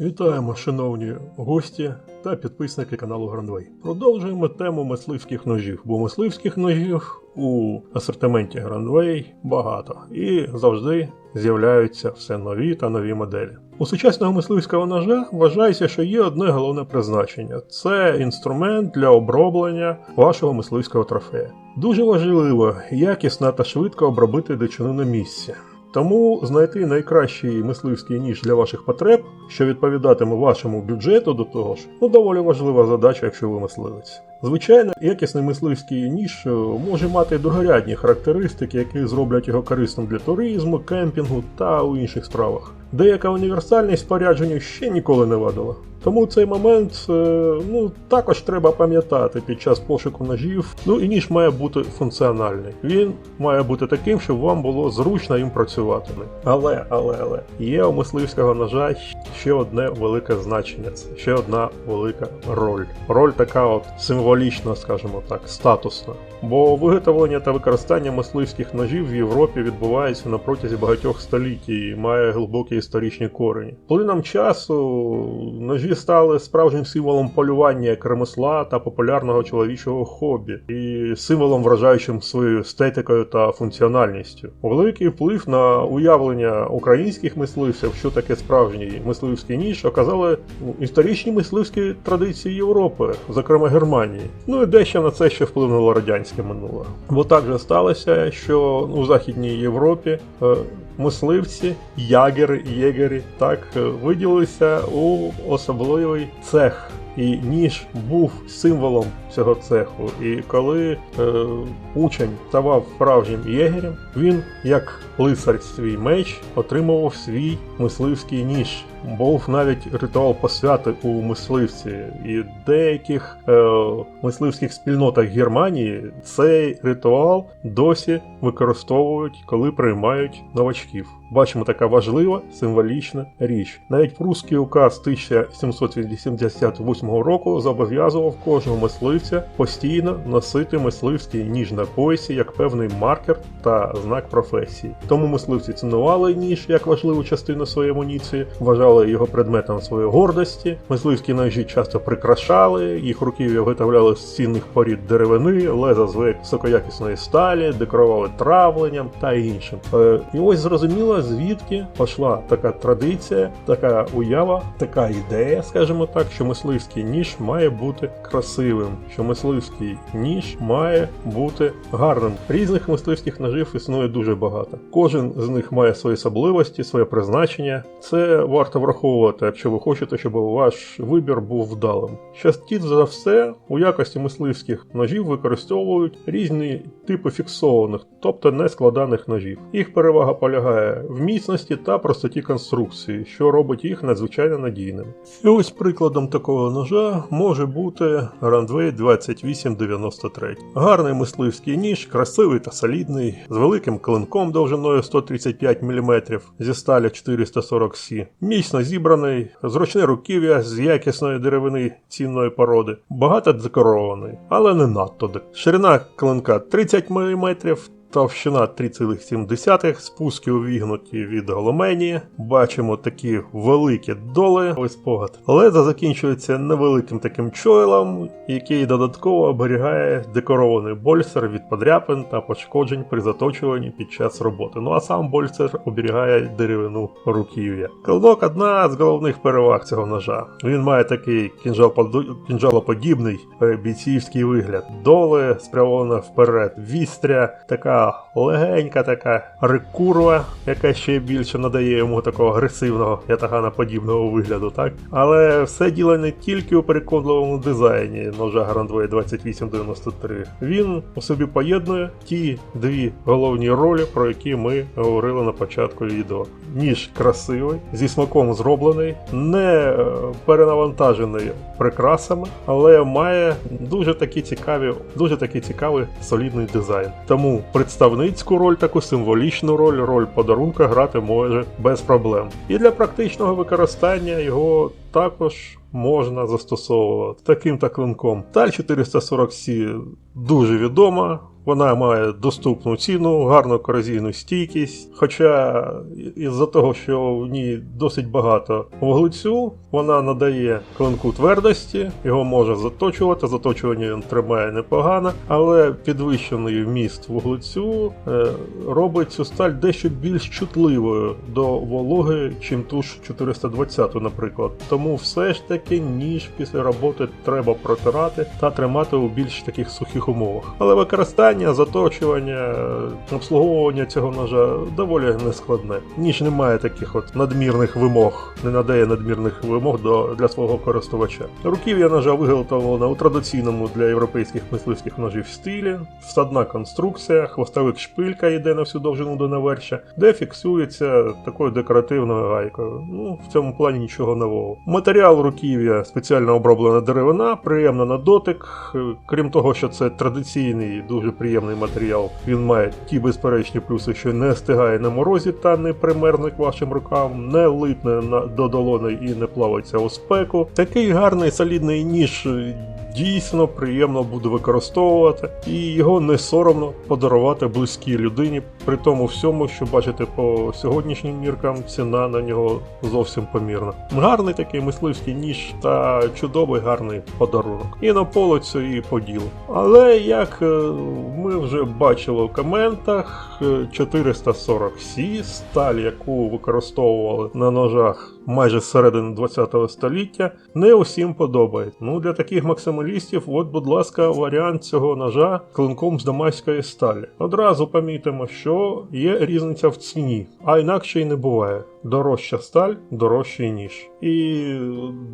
Вітаємо, шановні гості та підписники каналу Грандвей. Продовжуємо тему мисливських ножів, бо мисливських ножів у асортименті Грандвей багато і завжди з'являються все нові та нові моделі. У сучасного мисливського ножа вважається, що є одне головне призначення це інструмент для оброблення вашого мисливського трофея. Дуже важливо якісно та швидко обробити дичину на місці. Тому знайти найкращий мисливський ніж для ваших потреб, що відповідатиме вашому бюджету до того ж, ну доволі важлива задача, якщо ви мисливець. Звичайно, якісний мисливський ніж е, може мати другорядні характеристики, які зроблять його корисним для туризму, кемпінгу та у інших справах. Деяка універсальність спорядженню ще ніколи не вадила. Тому цей момент е, ну, також треба пам'ятати під час пошуку ножів. Ну і ніж має бути функціональний. Він має бути таким, щоб вам було зручно їм працювати. Але, але, але є у мисливського ножа ще одне велике значення, це ще одна велика роль. Роль така от символічна, скажімо так, статусна. Бо виготовлення та використання мисливських ножів в Європі відбувається на протязі багатьох століть і має глибокі історичні корені. Плином часу ножі стали справжнім символом полювання як ремесла та популярного чоловічого хобі, і символом, вражаючим своєю естетикою та функціональністю. Великий вплив на уявлення українських мисливців, що таке справжній мисливський ніж, оказали історичні мисливські традиції Європи, зокрема Германії. Ну і дещо на це ще вплинуло радянське минуле. Бо так же сталося, що у Західній Європі. Мисливці, ягери, єгері так е, виділилися у особливий цех. І ніж був символом цього цеху. І коли е, учень ставав справжнім єгерем, він, як лицар свій меч, отримував свій мисливський ніж. Був навіть ритуал посвяти у мисливці, і в деяких е, мисливських спільнотах Германії цей ритуал досі використовують, коли приймають новачків. Бачимо, така важлива символічна річ. Навіть прусський указ 1788 року зобов'язував кожного мисливця постійно носити мисливський ніж на поясі як певний маркер та знак професії. Тому мисливці цінували ніж як важливу частину своєї амуніції, вважали його предметом своєї гордості. Мисливські ножі часто прикрашали, їх руків'я виготовляли з цінних порід деревини, леза з високоякісної сталі, декорували травленням та іншим. Е, І ось зрозуміло, звідки пішла така традиція, така уява, така ідея, скажімо так, що мисливський ніж має бути красивим, що мисливський ніж має бути гарним. Різних мисливських ножів існує дуже багато. Кожен з них має свої особливості, своє призначення. Це варто враховувати, якщо ви хочете, щоб ваш вибір був вдалим. Частіше за все, у якості мисливських ножів використовують різні типи фіксованих, тобто нескладаних ножів. Їх перевага полягає в міцності та простоті конструкції, що робить їх надзвичайно надійними. І ось прикладом такого ножа може бути Рандвей 2893. Гарний мисливський ніж, красивий та солідний, з великим клинком довжиною 135 мм зі сталі 440 Сі, міцно зібраний, зручне руків'я з якісної деревини цінної породи, багато декорований, але не надто. Ширина клинка 30 мм, Товщина 3,7, спуски увігнуті від голомені. Бачимо такі великі доли. Ось спогад. Леза закінчується невеликим таким чойлом, який додатково оберігає декорований больцер від подряпин та пошкоджень при заточуванні під час роботи. Ну а сам больцер оберігає деревину руків'я. Клинок одна з головних переваг цього ножа. Він має такий кінжал- кінжалоподібний е, бійцівський вигляд. Доли спрямована вперед, вістря, така легенька така рекурва, яка ще більше надає йому такого агресивного ятаганоподібного вигляду, так? Але все діло не тільки у переконливому дизайні ножа Way 2893. Він у собі поєднує ті дві головні ролі, про які ми говорили на початку відео. Ніж красивий, зі смаком зроблений, не е, перенавантажений прикрасами, але має дуже такі цікаві, дуже такий цікавий солідний дизайн. Тому представницьку роль, таку символічну роль, роль подарунка грати може без проблем. І для практичного використання його також можна застосовувати таким та клинком. Таль 440 c дуже відома. Вона має доступну ціну, гарну корозійну стійкість. Хоча із-за того, що в ній досить багато вуглецю, вона надає клинку твердості, його може заточувати, заточування він тримає непогано, але підвищений вміст вуглецю е, робить цю сталь дещо більш чутливою до вологи, чим ту ж 420, наприклад. Тому все ж таки ніж після роботи треба протирати та тримати у більш таких сухих умовах. Але використання, заточування, е, обслуговування цього ножа доволі нескладне. Ніж не має таких от надмірних вимог, не надає надмірних вимог до, для свого користувача. Руків'я ножа виготовлено у традиційному для європейських мисливських ножів стилі, встадна конструкція, хвостовик шпилька йде на всю довжину до навершя, де фіксується такою декоративною гайкою. Ну, в цьому плані нічого нового. Матеріал руків'я спеціально оброблена деревина, приємна на дотик. Е, Крім того, що це традиційний, дуже приємний матеріал. Він має ті безперечні плюси, що не стигає на морозі та не примерзне к вашим рукам, не липне до долони і не плавиться у спеку. Такий гарний солідний ніж. Е, Дійсно приємно буде використовувати, і його не соромно подарувати близькій людині, при тому всьому, що бачите по сьогоднішнім міркам, ціна на нього зовсім помірна. Гарний такий мисливський ніж та чудовий гарний подарунок. І на полицю, і по ділу. Але як е, ми вже бачили в коментах, е, 440 c сталь, яку використовували на ножах майже середини 20 століття, не усім подобається. Ну для таких максималістів, от, будь ласка, варіант цього ножа клинком з дамаської сталі. Одразу помітимо, що є різниця в ціні, а інакше й не буває. Дорожча сталь, дорожчий ніж. І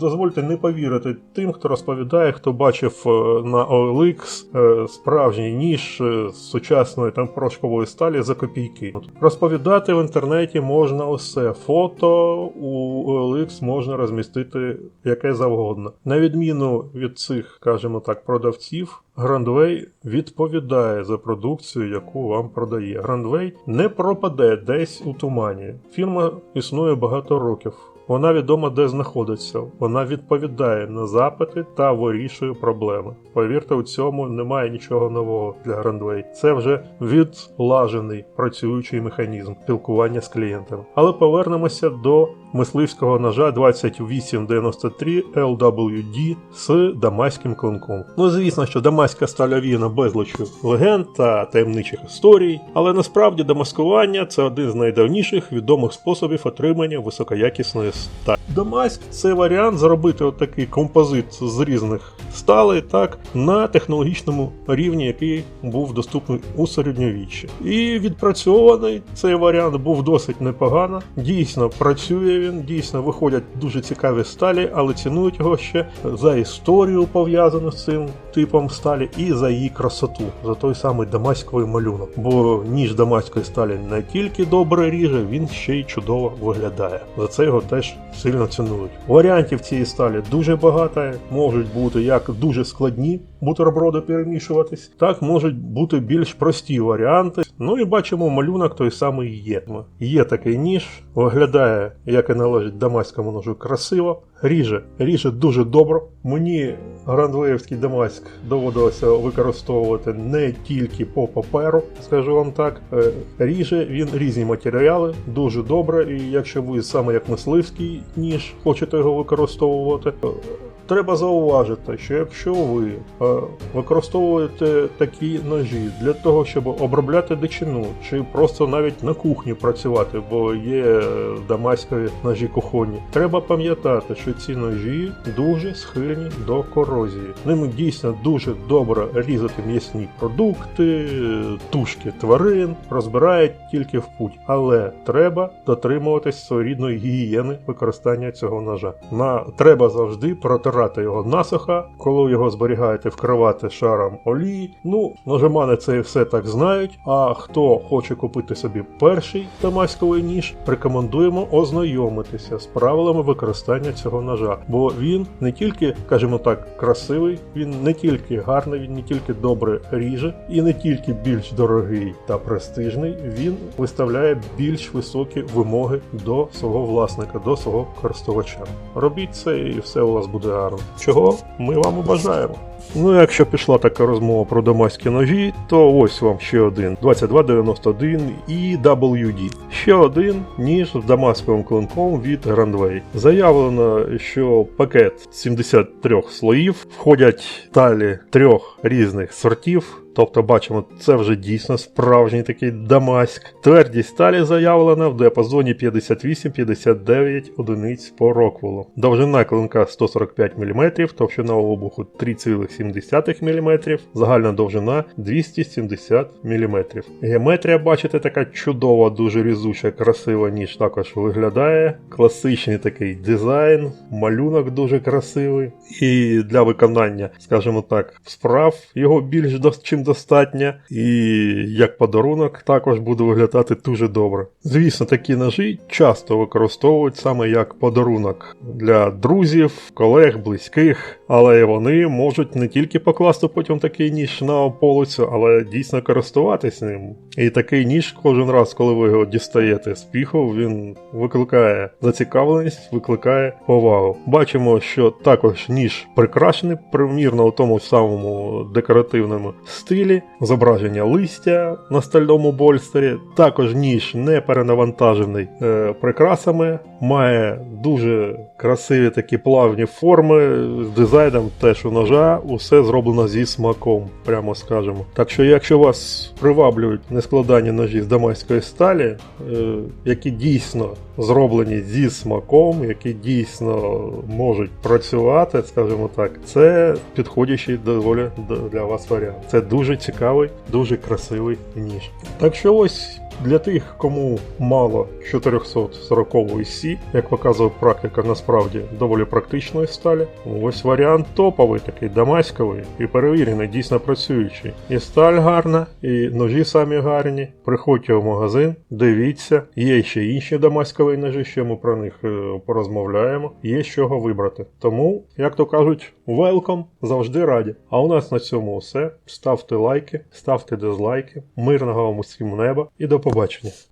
дозвольте не повірити тим, хто розповідає, хто бачив е, на OLX е, справжній ніж е, з сучасної там порошкової сталі за копійки. Розповідати в інтернеті можна усе. Фото у OLX можна розмістити яке завгодно. На відміну від цих, скажімо так, продавців, Грандвей відповідає за продукцію, яку вам продає. Грандвей не пропаде десь у тумані. Фірма існує багато років. Вона відома, де знаходиться. Вона відповідає на запити та вирішує проблеми. Повірте, у цьому немає нічого нового для Грандвей. Це вже відлажений працюючий механізм спілкування з клієнтами. Але повернемося до мисливського ножа 2893 LWD з дамаським клинком. Ну, звісно, що дамаська сталявіна безлічю легенд та таємничих історій, але насправді дамаскування це один з найдавніших відомих способів отримання високоякісної сталі. Дамаськ це варіант зробити отакий композит з різних сталей, так, на технологічному рівні, який був доступний у середньовіччі. І відпрацьований цей варіант був досить непогано. Дійсно працює він, дійсно виходять дуже цікаві сталі, але цінують його ще за історію пов'язану з цим типом сталі і за її красоту, за той самий дамаськовий малюнок. Бо ніж дамаської сталі не тільки добре ріже, він ще й чудово виглядає. За це його теж сильно цінують. Варіантів цієї сталі дуже багато, можуть бути як дуже складні бутерброди перемішуватись, так можуть бути більш прості варіанти. Ну і бачимо, малюнок той самий є. Є такий ніж, виглядає, як і належить дамаському ножу, красиво. Ріже, ріже дуже добре. Мені грандвеївський дамаськ доводилося використовувати не тільки по паперу, скажу вам так. Е, Ріже він різні матеріали, дуже добре. І якщо ви саме як мисливський ніж хочете його використовувати, Треба зауважити, що якщо ви е, використовуєте такі ножі для того, щоб обробляти дичину, чи просто навіть на кухні працювати, бо є е, дамаськові ножі кухонні, треба пам'ятати, що ці ножі дуже схильні до корозії. Ними дійсно дуже добре різати м'ясні продукти, е, тушки тварин, розбирають тільки в путь. Але треба дотримуватись своєрідної гігієни використання цього ножа. На треба завжди протирати його насуха, коли його зберігаєте, вкривати шаром олії. Ну, ножемани це і все так знають. А хто хоче купити собі перший дамаськовий ніж, рекомендуємо ознайомитися з правилами використання цього ножа, бо він не тільки, скажімо так, красивий, він не тільки гарний, він не тільки добре ріже, і не тільки більш дорогий та престижний, він виставляє більш високі вимоги до свого власника, до свого користувача. Робіть це і все у вас буде гарно. Чого ми вам бажаємо. Ну, якщо пішла така розмова про дамаські ножі, то ось вам ще один 2291 і WD. Ще один ніж з дамасковим клинком від Grandway. Заявлено, що пакет 73 слоїв входять талі трьох різних сортів. Тобто бачимо, це вже дійсно справжній такий дамаськ. Твердість сталі заявлена в діапазоні 58-59 одиниць по роквелу. Довжина клинка 145 мм, товщина обуху 3,7 мм, загальна довжина 270 мм. Геометрія, бачите, така чудова, дуже різуча, красива ніж також виглядає. Класичний такий дизайн, малюнок дуже красивий. І для виконання, скажімо так, справ його більш чим достатньо. І як подарунок також буде виглядати дуже добре. Звісно, такі ножі часто використовують саме як подарунок для друзів, колег, близьких, але вони можуть не тільки покласти потім такий ніж на полицю, але дійсно користуватись ним. І такий ніж кожен раз, коли ви його дістаєте з піху, він викликає зацікавленість, викликає повагу. Бачимо, що також ніж прикрашений примірно у тому самому декоративному стилі, зображення листя на стальному больстері. Також ніж не перенавантажений е, прикрасами, має дуже красиві такі плавні форми з дизайном теж у ножа, усе зроблено зі смаком, прямо скажемо. Так що, якщо вас приваблюють нескладані ножі з дамаської сталі, е, які дійсно зроблені зі смаком, які дійсно можуть працювати, скажімо так, це підходящий доволі для вас варіант. Це дуже цікавий, дуже красивий ніж. Так що ось. Для тих, кому мало 440 Сі, як показує практика, насправді доволі практичної сталі. Ось варіант топовий, такий дамаськовий і перевірений, дійсно працюючий. І сталь гарна, і ножі самі гарні. Приходьте в магазин, дивіться, є ще інші дамаськові ножі, ще ми про них е, порозмовляємо. Є з чого вибрати. Тому, як то кажуть, welcome, завжди раді. А у нас на цьому все. Ставте лайки, ставте дизлайки, мирного вам усім неба і до побачення.